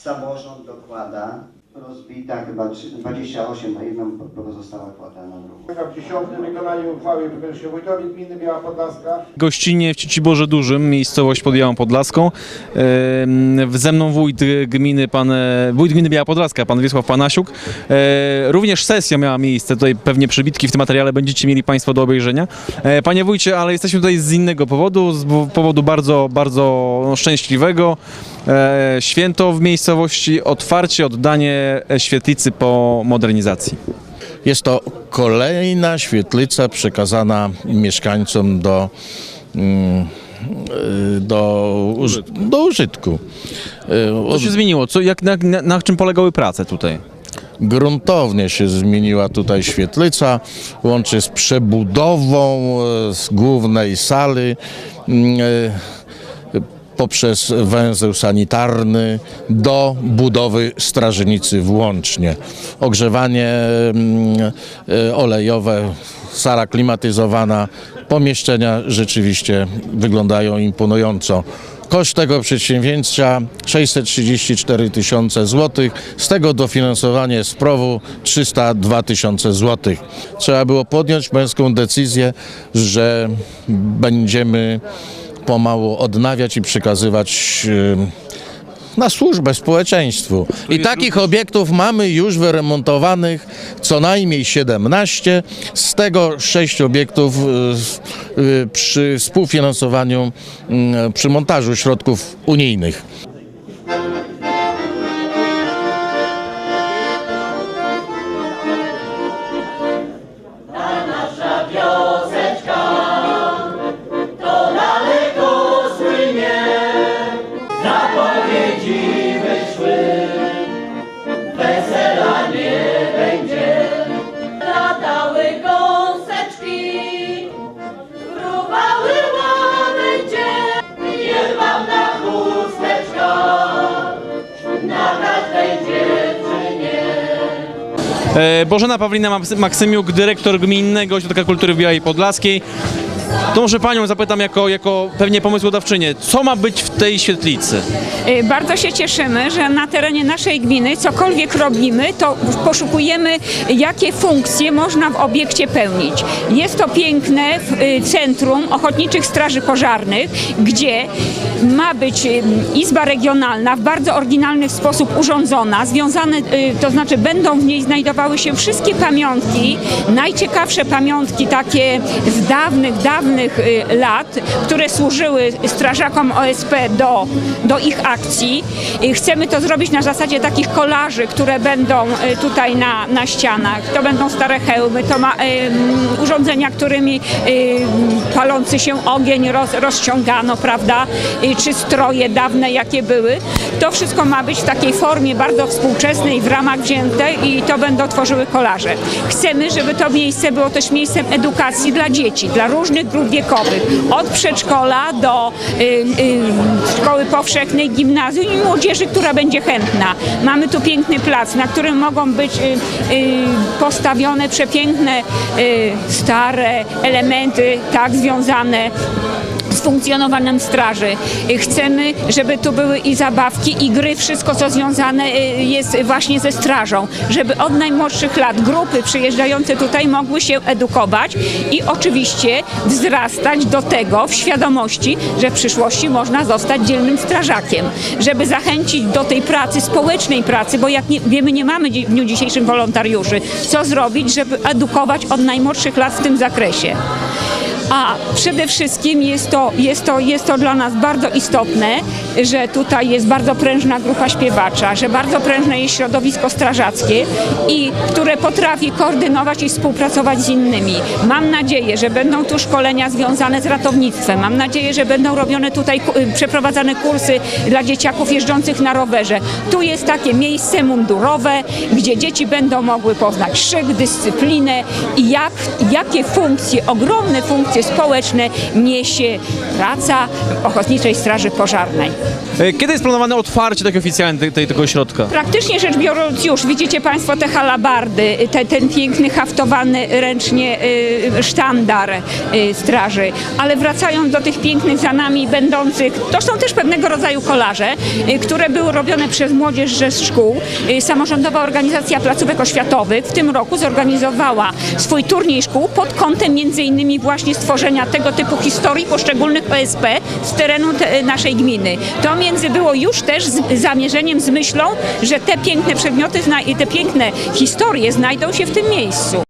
samorząd dokłada rozbita chyba trzy- 28 na jedną, po- pozostała kwota na drugą. W dziesiątym wykonaniu uchwały Wybrzeże Wójtowi Gminy Biała Podlaska gościnie w Ciciborze Dużym, miejscowość pod Białą Podlaską. Ze mną wójt gminy, pan, e, wójt gminy Biała Podlaska, pan Wiesław Panasiuk. E, Również sesja miała miejsce, tutaj pewnie przebitki w tym materiale będziecie mieli państwo do obejrzenia. E, Panie wójcie, ale jesteśmy tutaj z innego powodu, z powodu bardzo, bardzo no, szczęśliwego. Święto w miejscowości, otwarcie, oddanie e, świetlicy po modernizacji. Jest to kolejna świetlica przekazana mieszkańcom do, mm, y, do, do użytku. Y, Co się zmieniło? Co, jak, na, na, czym polegały prace tutaj? Gruntownie się zmieniła tutaj świetlica, łączy z przebudową e, z głównej sali mm, e, poprzez węzeł sanitarny do budowy strażnicy włącznie. Ogrzewanie mm, e, olejowe, sala klimatyzowana, pomieszczenia rzeczywiście wyglądają imponująco. Koszt tego przedsięwzięcia 634 tysiące złotych, z tego dofinansowanie z PROW-u 302 tysiące złotych. Trzeba było podjąć męską decyzję, że będziemy pomału odnawiać i przekazywać e, na służbę społeczeństwu. I takich obiektów mamy już wyremontowanych co najmniej 17, z tego 6 obiektów s- e, przy współfinansowaniu, mm, przy montażu środków unijnych. Bożena Pawlina Maks- Maksymiuk, dyrektor Gminnego Ośrodka Kultury w Białej Podlaskiej. To może panią zapytam jako, jako pewnie pomysłodawczynię, co ma być w tej świetlicy? Y, Bardzo się cieszymy, że na terenie naszej gminy cokolwiek robimy, to poszukujemy, jakie funkcje można w obiekcie pełnić. Jest to piękne y, Centrum Ochotniczych Straży Pożarnych, gdzie ma być y, Izba Regionalna w bardzo oryginalny sposób urządzona, związane, to znaczy będą w niej znajdowały się wszystkie pamiątki, najciekawsze pamiątki takie z dawnych, dawnych y, lat, które służyły strażakom OSP do, do ich akcji. Y, Chcemy to zrobić na zasadzie takich kolaży, które będą y, tutaj na, na ścianach. To będą stare hełmy, to ma urządzenia, którymi palący się ogień roz, rozciągano, prawda? Czy stroje dawne, jakie były. To wszystko ma być w takiej formie bardzo współczesnej, w ramach wzięte i to będą tworzyły kolaże. Chcemy, żeby to miejsce było też miejscem edukacji dla dzieci, dla różnych grup wiekowych. Od przedszkola do y, y, szkoły powszechnej, gimnazjum i młodzieży, która będzie chętna. Mamy tu piękny plac, na którym mogą być y, y, postawione przepiękne, y, stare elementy, tak związane funkcjonowaniem straży. Y, Chcemy, żeby tu były i zabawki, i gry, wszystko co związane y, jest właśnie ze strażą, żeby od najmłodszych lat grupy przyjeżdżające tutaj mogły się edukować i oczywiście wzrastać do tego w świadomości, że w przyszłości można zostać dzielnym strażakiem, żeby zachęcić do tej pracy, społecznej pracy, bo jak nie, wiemy, nie mamy w dniu dzisiejszym wolontariuszy. Co zrobić, żeby edukować od najmłodszych lat w tym zakresie? A przede wszystkim jest to, jest, to, jest to dla nas bardzo istotne, że tutaj jest bardzo prężna grupa śpiewacza, że bardzo prężne jest środowisko strażackie i które potrafi koordynować i współpracować z innymi. Mam nadzieję, że będą tu szkolenia związane z ratownictwem. Mam nadzieję, że będą robione tutaj y, przeprowadzane kursy dla dzieciaków jeżdżących na rowerze. Tu jest takie miejsce mundurowe, gdzie dzieci będą mogły poznać szyk, dyscyplinę i jak, jakie funkcje, ogromne funkcje funkcje społeczne niesie praca Ochotniczej Straży Pożarnej. E, Kiedy jest planowane otwarcie takie oficjalne tej, tej, tego ośrodka? Praktycznie rzecz biorąc już, widzicie Państwo te halabardy, te, ten piękny haftowany ręcznie y, sztandar y, straży, ale wracając do tych pięknych za nami będących, to są też pewnego rodzaju kolaże, y, które były robione przez młodzież ze szkół. Y, Samorządowa Organizacja Placówek Oświatowych w tym roku zorganizowała swój turniej szkół pod kątem między innymi właśnie stworzenia tego typu historii poszczególnych OSP z terenu te, naszej gminy. To między było już też z zamierzeniem, z myślą, że te piękne przedmioty i te piękne historie znajdą się w tym miejscu.